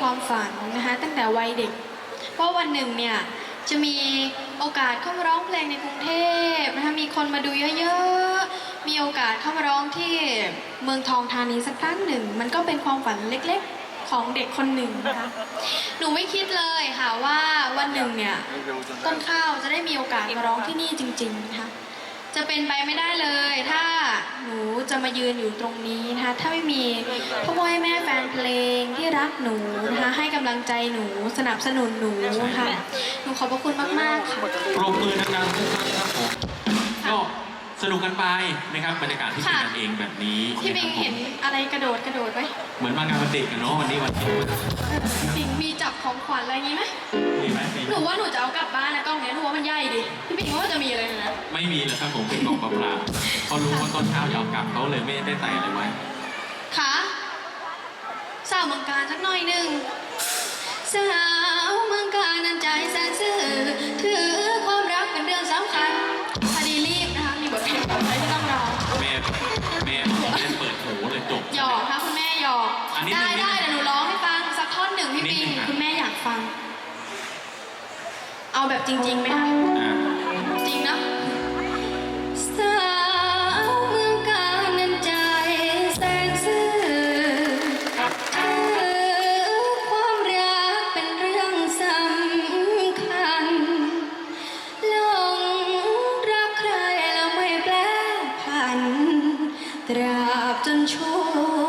ความฝันนะคะตั้งแต่วัยเด็กว่าวันหนึ่งเนี่ยจะมีโอกาสเข้ามาร้องเพลงในกรุงเทพนะคะมีคนมาดูเยอะๆ มีโอกาสเข้ามาร้องที่เมืองทองธานีสักครั้งหนึ่ง มันก็เป็นความฝันเล็กๆของเด็กคนหนึ่งนะคะ หนูไม่คิดเลยค่ะว่าวันหนึ่งเนี่ยต้นข้าวจะได้มีโอกาสมาร้องที่นี่จริงๆนะคะ จะเป็นไปไม่ได้เลย ถ้าหนูจะมายืนอยู่ตรงนี้นะคะถ้าไม่มีพ่อพ่อแม่แฟนเพลงที่รักหนูนะคะให้กำลังใจหนูสนับสนุนหนูค่ะหนูขอบพระคุณมากๆค่ะ ปรบมือดังๆทุกท่านครับผมก็สนุกกันไปนะครับบรรยากาศที่เป็นค่ะกันเองแบบนี้พี่บิงเห็นอะไรกระโดดกระโดดไหมเหมือนมางานวันเด็กกันเนาะวันนี้วันเด็กสิงมีจับของขวัญอะไรอย่างนี้ไหมมีไหมมีหนูว่าหนูจะเอากลับบ้านนะกล้องเนี้ยหนูว่ามันใหญ่ดิพี่บิงว่าจะมีอะไรนะไม่มีเลยครับผมเป็นกล่องเปล่าๆเขารู้ว่าต้นเช้าอยากกลับเขาเลยไม่ได้ใส่อะไรไว้ค่ะสาวเมืองการสักหน่อยหนึ่งสาวเมืองการนั้นใจแสนซื่อถือความรักเป็นเรื่องสำคัญคดีรีบนะคะมีบทเพลงต่อไปที่ต้องร้องแม่แม่บอกแม่เปิดหูเลยจบ หยอกค่ะคุณแม่หยอกอันนี้ได้นิดนึงได้เดี๋ยวหนูร้องให้ฟังสักท่อนหนึ่งพี่นิดปินึงงค่ะคุณแม่อยากฟัง เอาแบบจริงๆไหมคะอ่าจริงเนอะสาวเมืองกาญนั้นใจแสนซื่อถือความรักเป็นเรื่องสำคัญ หลงรักใครแล้วไม่แปลผัน ตราบจนชั่ว